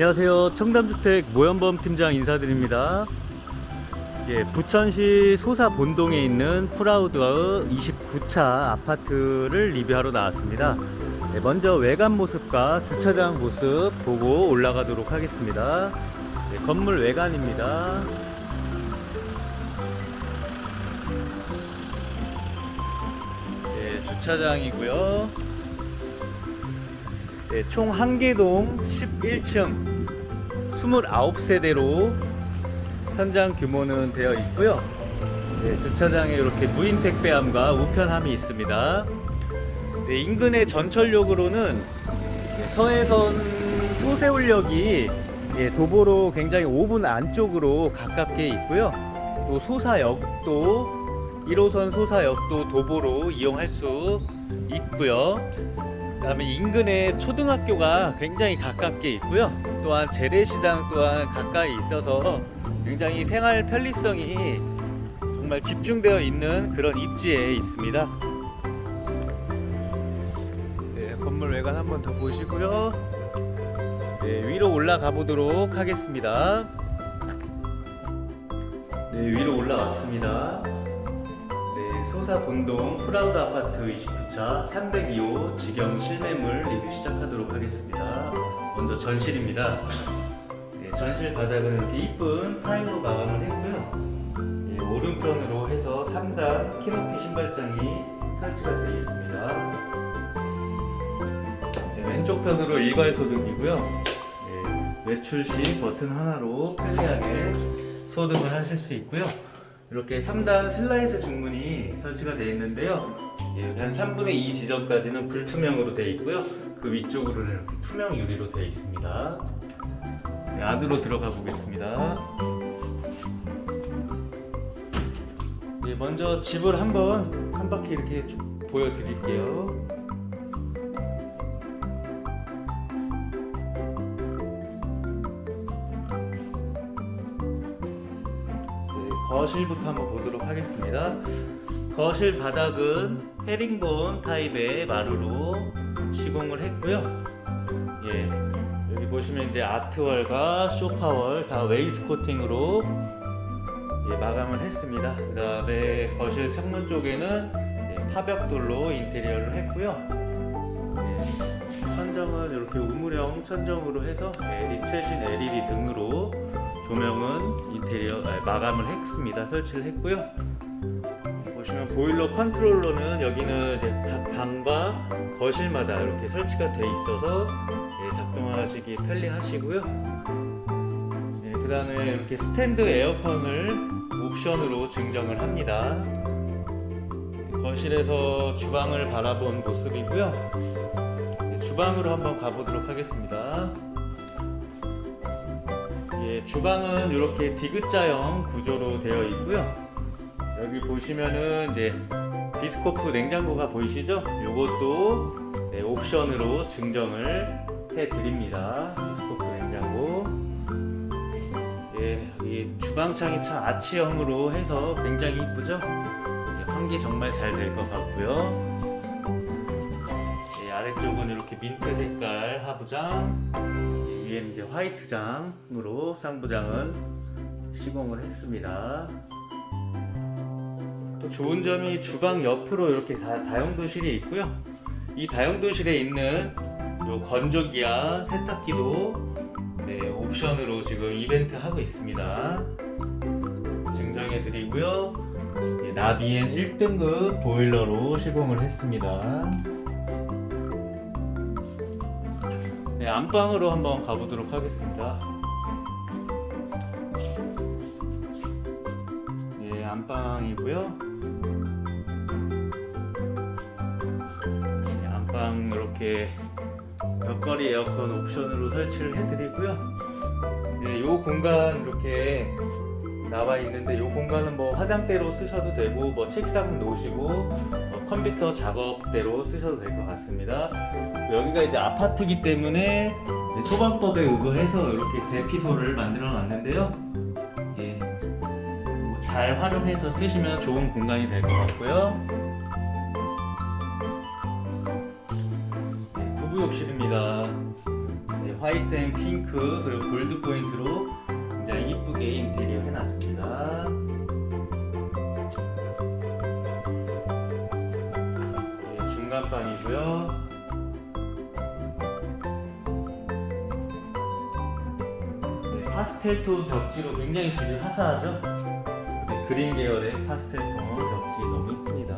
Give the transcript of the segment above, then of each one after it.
안녕하세요. 청담주택 모현범 팀장 인사드립니다. 예, 부천시 소사 본동에 있는 프라우드 29차 아파트를 리뷰하러 나왔습니다. 네, 먼저 외관 모습과 주차장 모습 보고 올라가도록 하겠습니다. 네, 건물 외관입니다. 네, 주차장이고요. 네, 총 한개동 11층 29세대로 현장 규모는 되어 있고요. 네, 주차장에 이렇게 무인 택배함과 우편함이 있습니다. 네, 인근의 전철역으로는 네, 서해선 소세울역이 예, 도보로 굉장히 5분 안쪽으로 가깝게 있고요. 또 소사역도 1호선 소사역도 도보로 이용할 수 있고요. 그다음에 인근에 초등학교가 굉장히 가깝게 있고요. 또한 재래시장 또한 가까이 있어서 굉장히 생활 편리성이 정말 집중되어 있는 그런 입지에 있습니다. 네, 건물 외관 한번 더 보시고요. 네, 위로 올라가 보도록 하겠습니다. 네, 위로 올라왔습니다. 네, 소사 본동 프라우드 아파트 29차 302호 직영 실매물 리뷰 시작하도록 하겠습니다. 먼저 전실입니다. 네, 전실 바닥은 이렇게 이쁜 타일로 마감을 했고요. 네, 오른편으로 해서 3단 키높이 신발장이 설치가 되어 있습니다. 네, 왼쪽 편으로 일괄 소등이고요. 네, 외출 시 버튼 하나로 편리하게 소등을 하실 수 있고요. 이렇게 3단 슬라이드 중문이 설치가 되어 있는데요. 예, 한 3분의 2 지점까지는 불투명으로 되어 있고요. 그 위쪽으로는 이렇게 투명 유리로 되어 있습니다. 네, 안으로 들어가 보겠습니다. 예, 먼저 집을 한번 한 바퀴 이렇게 쭉 보여드릴게요. 거실부터 한번 보도록 하겠습니다. 거실 바닥은 헤링본 타입의 마루로 시공을 했고요. 예, 여기 보시면 이제 아트월과 쇼파월 다 웨이스코팅으로 예, 마감을 했습니다. 그 다음에 거실 창문 쪽에는 예, 파벽돌로 인테리어를 했고요. 예, 천정은 이렇게 우물형 천정으로 해서 LED, 최신 LED 등으로 조명은 인테리어 아, 마감을 했습니다. 설치를 했고요. 보시면 보일러 컨트롤러는 여기는 이제 각 방과 거실마다 이렇게 설치가 돼 있어서 예, 작동하시기 편리하시고요. 예, 그 다음에 이렇게 스탠드 에어컨을 옵션으로 증정을 합니다. 거실에서 주방을 바라본 모습이고요. 예, 주방으로 한번 가보도록 하겠습니다. 예, 주방은 이렇게 디귿자형 구조로 되어 있고요. 여기 보시면은 이제 비스코프 냉장고가 보이시죠? 이것도 네, 옵션으로 증정을 해 드립니다. 비스코프 냉장고. 예, 이 주방창이 참 아치형으로 해서 굉장히 이쁘죠? 예, 환기 정말 잘 될 것 같고요. 예, 아래쪽은 이렇게 민트 색깔 하부장, 예, 위에는 이제 화이트장으로 쌍부장은 시공을 했습니다. 또 좋은 점이 주방 옆으로 이렇게 다 다용도실이 있고요. 이 다용도실에 있는 요 건조기와 세탁기도 네, 옵션으로 지금 이벤트 하고 있습니다. 증정해 드리고요. 예, 나비엔 1등급 보일러로 시공을 했습니다. 네, 안방으로 한번 가보도록 하겠습니다. 예, 안방이고요. 예, 안방 이렇게 벽걸이 에어컨 옵션으로 설치를 해드리고요. 예, 요 공간 이렇게 나와 있는데 요 공간은 뭐 화장대로 쓰셔도 되고 뭐 책상 놓으시고 뭐 컴퓨터 작업대로 쓰셔도 될 것 같습니다. 여기가 이제 아파트기 때문에 소방법에 의거해서 이렇게 대피소를 만들어 놨는데요. 예, 뭐잘 활용해서 쓰시면 좋은 공간이 될 것 같고요. 네, 부부 욕실입니다. 네, 화이트 앤 핑크 그리고 골드 포인트로 굉장히 이쁘게 인테리어 중간방이고요. 네, 파스텔 톤 벽지로 굉장히 질이 화사하죠? 네, 그린 계열의 파스텔 톤 벽지 너무 이쁩니다.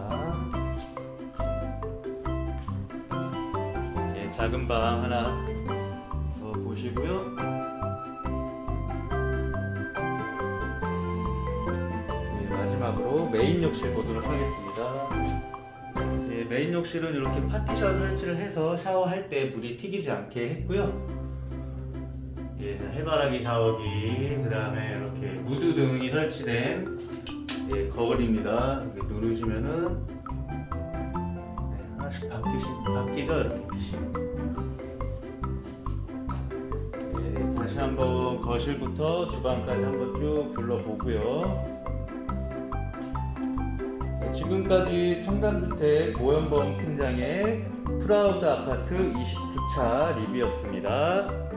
네, 작은 방 하나 더 보시고요. 네, 마지막으로 메인 욕실 보도록 하겠습니다. 네, 메인 욕실은 이렇게 파티션 설치를 해서 샤워할 때 물이 튀기지 않게 했고요. 예, 해바라기 샤워기, 그 다음에 이렇게 무드 등이 설치된 예, 거울입니다. 이렇게 누르시면은 네, 하나씩 바뀌시, 바뀌죠 이렇게 빛이. 예, 다시 한번 거실부터 주방까지 한번 쭉 둘러보고요. 네, 지금까지 청담주택 고연범 팀장의 프라우드 아파트 29차 리뷰였습니다.